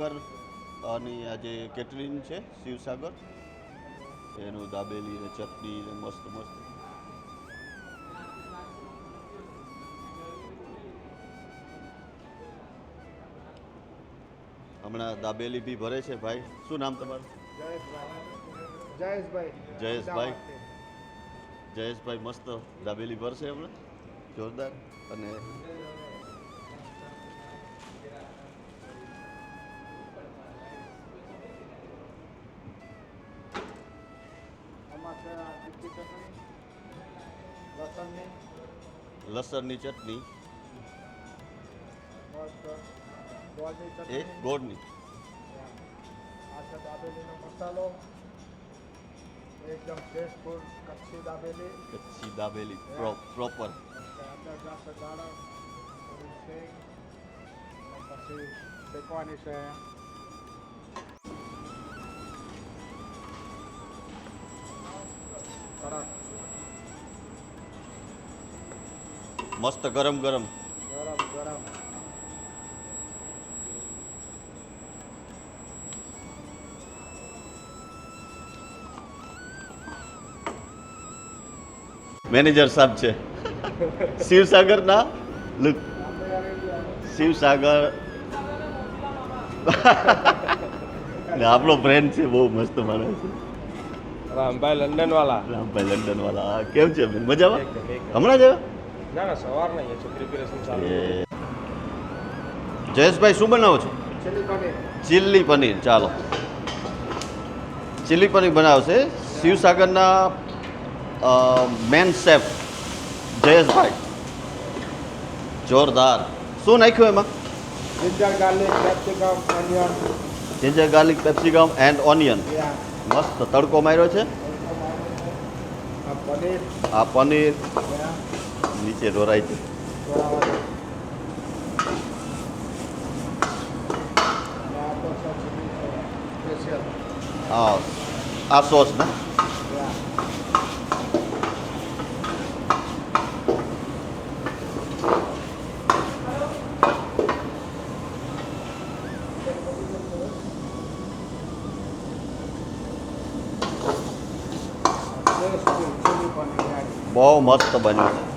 શિવસાગર, અને આ જે કેટરીન છે, શિવસાગર, એનું દાબેલી ને ચટણી ને મસ્ત મસ્ત. હમણાં દાબેલી બી ભરે છે ભાઈ. શું નામ તમારું? જયેશભાઈ. જયેશભાઈ. જયેશભાઈ મસ્ત દાબેલી ભરશે હમણાં. જોરદાર. અને લસણની ચટણી મસ્ત ગોળની એ ચટણી ગોળની આ છે દાબેલીનો મસાલો એકદમ tasteful Kutchi dabeli Kutchi dabeli pro- proper અંદર જાશે દાણા થોડી સેંગ અને પછી શેકવાની છે મસ્ત ગરમ ગરમ. ગરમ ગરમ મેનેજર સાહેબ છે. શિવસાગર ના લુક. શિવસાગર. ને આપણો ફ્રેન્ડ છે બહુ મસ્ત માણસ છે. રામભાઈ લંડન વાળા રામભાઈ લંડન વાળા કેમ છે મજામાં. હમણાં જ? ના ના સવાર નહીં છે પ્રિપેરેશન ચાલુ જયેશભાઈ શું બનાવો છો? ચીલી પનીર. ચાલો. ચીલી પનીર બનાવશે. શિવસાગરના મેન શેફ જયેશભાઈ. જોરદાર. શું નાખ્યું એમાં? ginger garlic capsicum onion. Ginger garlic capsicum and onion મસ્ત તડકો માર્યો છે. આ પનીર. આ પનીર. નીચે ઢોરાય છે હા આ સોસ ને. બહુ મસ્ત બન્યું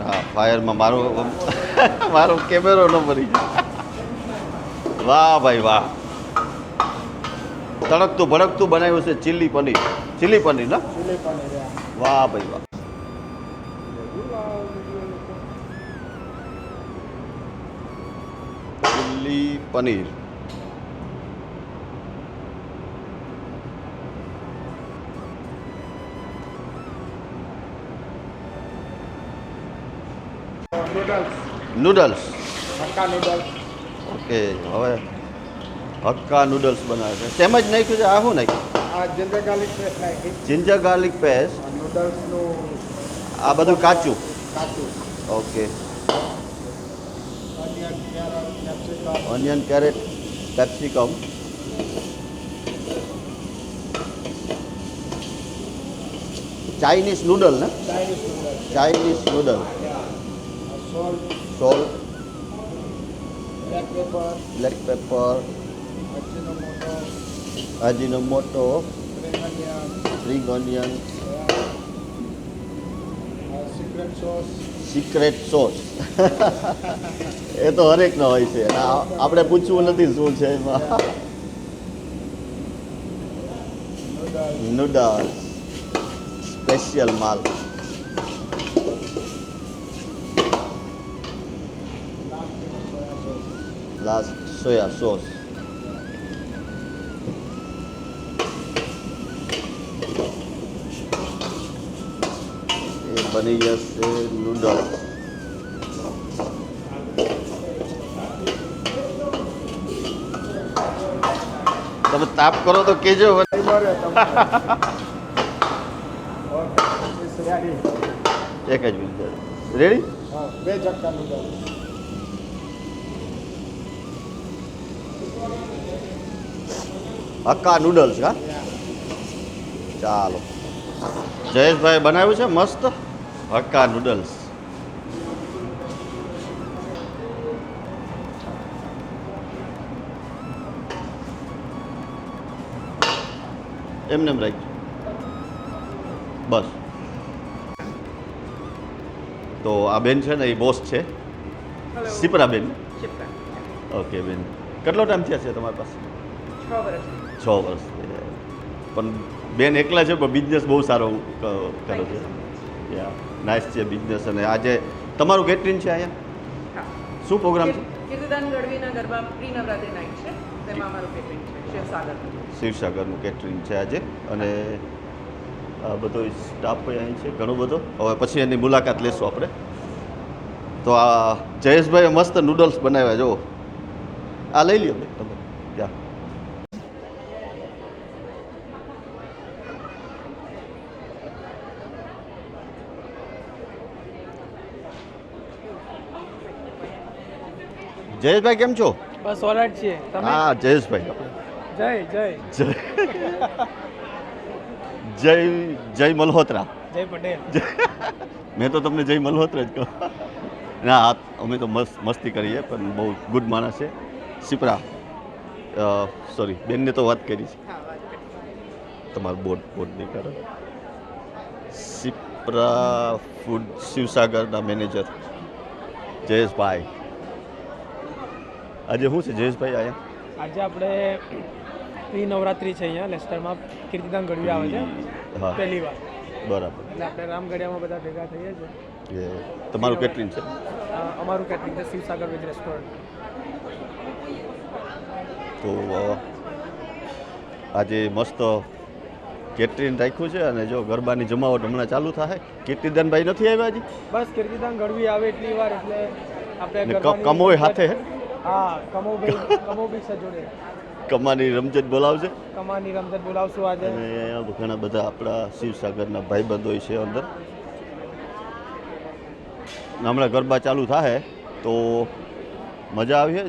હા, ફાયરમાં મારો મારો કેમેરો ન ભરી વાહ ભાઈ વાહ. તડકતું ભડકતું બનાવ્યું છે ચીલી પનીર. ચીલી પનીર ને. વાહ ભાઈ વાહ. Chilli paneer. Noodles noodles Hakka noodles okay હવે હક્કા નૂડલ્સ બનાવે છે. તેમજ નાખ્યું છે આ શું નાખ્યું? આ જિંજર ગાર્લિક પેસ્ટ નાખી જિંજર ગાર્લિક પેસ્ટ આ નૂડલ્સનું આ બધું કાચું? કાચું. Okay onion carrot capsicum onion carrot capsicum Chinese noodle ને? Chinese noodles Chinese noodle salt salt black pepper black pepper Ajinomoto spring onion secret sauce secret sauce એ તો હરેકનો હોય છે. આપણે પૂછવું નથી શું છે એમાં. નૂડલ્સ સ્પેશિયલ માલ. લાસ્ટ સોયા સોસ એ બની જશે નૂડલ્સ તમે તાપ કરો તો કેજો એક જ મિનિટ રેડી બે ચક્કા હક્કા નૂડલ્સ હા ચાલો. જયેશભાઈ બનાવ્યું છે મસ્ત હક્કા નૂડલ્સ એમને એમ રાખજો બસ. તો આ બેન છે ને એ બોસ છે. સિપરા બેન. ઓકે બેન. કેટલો ટાઈમ થયા છે તમારી પાસે? છ વર્ષથી છ વર્ષ. પણ બેન એકલા છે પણ બિઝનેસ બહુ સારો કરો છે. યા નાઇસ છે બિઝનેસ અને આજે તમારું કેટરિંગ છે અહીંયા? શું પ્રોગ્રામ છે? કીર્તિદાન ગઢવીના ગરબા પ્રી નવરાત્રી નાઇટ છે. તેમાં અમારું કેટરિંગ છે શિવસાગર શિવસાગરનું કેટરિંગ છે આજે. અને આ બધો સ્ટાફ અહીં છે ઘણો બધો. હવે પછી એની મુલાકાત લેશું આપણે. તો આ જયેશભાઈએ મસ્ત નૂડલ્સ બનાવ્યા જો આ લઈ લ્યો તમે. ત્યાં જયેશભાઈ કેમ છો? બસ ઓલરાઈટ છીએ. તમે? હા જયેશભાઈ. જય જય. જય. જય જય મલ્હોત્રા. જય પટેલ. મેં તો તમને જય મલ્હોત્રા જ કહું. ના અમે તો મસ્ત મસ્તી કરીએ પણ બહુ ગુડ માણસ છે. સિપરા સોરી બેનને તો વાત કરી છે. કરી. તમારું બોર્ડ બોર્ડ દેખાડો સિપ્રા ફૂડ શિવસાગરના મેનેજર. જયેશભાઈ. આજે શું છે? જયેશભાઈ અહીંયા આજે આપણે પ્રી નવરાત્રી છે અહીંયા લેસ્ટરમાં કીર્તિદાન ગઢવી આવે છે. હા. પહેલી વાર. બરાબર. એટલે આપણે રામગઢિયામાં બધા ભેગા થઈએ છીએ. એ તમારું કેટરિંગ છે? અમારું કેટરિંગ છે શિવસાગર વેજ રેસ્ટોરન્ટ. તો આજે મસ્ત કેટરીન રાખ્યું છે અને જો ગરબાની જમાવટ હમણાં ચાલુ થાય કીર્તિદાનભાઈ નથી આવ્યા હજી? બસ કીર્તિદાન ગઢવી આવે એટલી વાર એટલે આપણે કમોય હાથે હે? હા કમોભાઈ કમાની રમઝટ બોલાવશે કમાની રમઝટ બોલાવશું આજે. અને ઘણા બધા આપણા શિવસાગરના ભાઈબંધો છે અંદર. હમણાં ગરબા ચાલુ થાય તો મજા આવી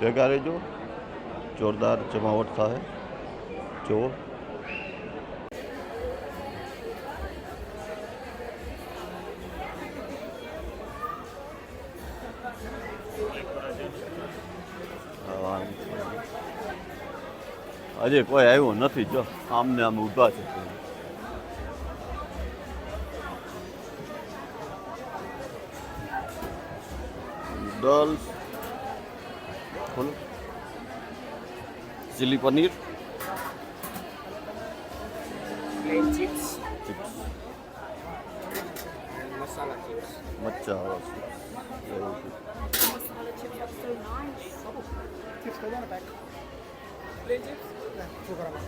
ભેગા રહેજો. જોરદાર જમાવટ થાય જુઓ. હજી કોઈ આવ્યું નથી જો. આમને આમ ઊભા છે. નૂડલ્સ ખોલો ચીલી પનીર. ચિપ્સ મચ્છા એવું છે. છોકરામાં